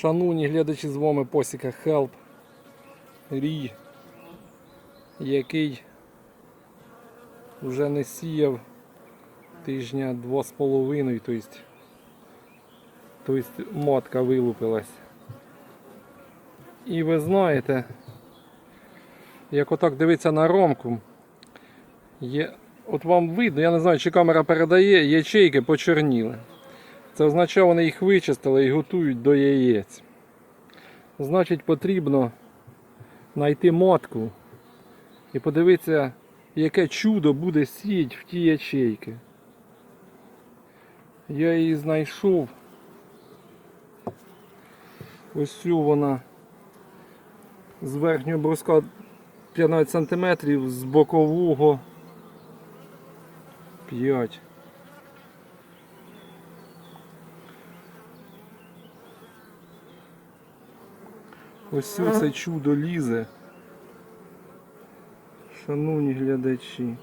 Шановні глядачі з вами Посіка Help Рій, який вже не сіяв тижня два з половиною, тобто, тобто матка вилупилась. І ви знаєте, як отак дивиться на ромку, є, от вам видно, я не знаю, чи камера передає, ячейки почорніли. Це означає, вони їх вичистили і готують до яєць. Значить, потрібно знайти матку і подивитися, яке чудо буде сіять в ті ячейки. Я її знайшов. Ось вона з верхнього бруска 15 см, з бокового 5 Ось це чудо лізе. Шановні глядачі.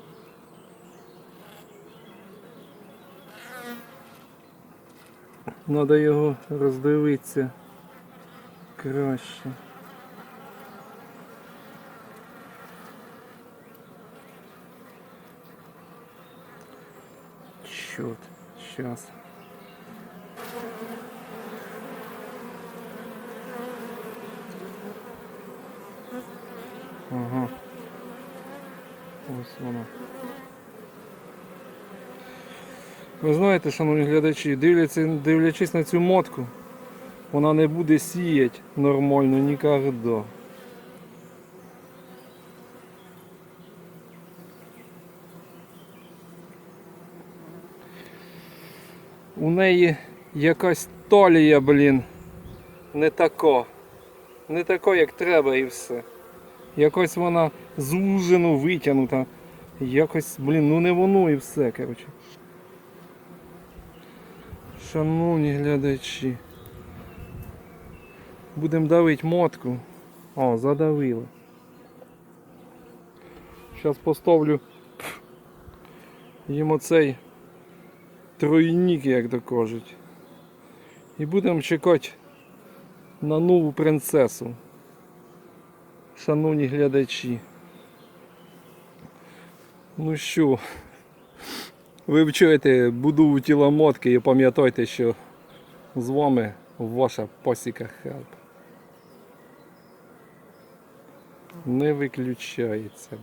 Надо його роздивитися краще. Чорт, сейчас. Ага. Ось вона. Ви знаєте, шановні глядачі, дивлячись на цю мотку, вона не буде сіяти нормально ніколи. У неї якась талія, блін, не така. Не така, як треба і все. Якось вона зужено витягнута. Якось, блін, ну не воно і все, коротше. Шановні глядачі. Будемо давити мотку. О, задавили. Зараз поставлю їм оцей тройник, як то кажуть. І будемо чекати на нову принцесу. Шановні глядачі. Ну що, ви вчуєте будову тіла мотки і пам'ятайте, що з вами ваша пасіка Хелп. Не виключається.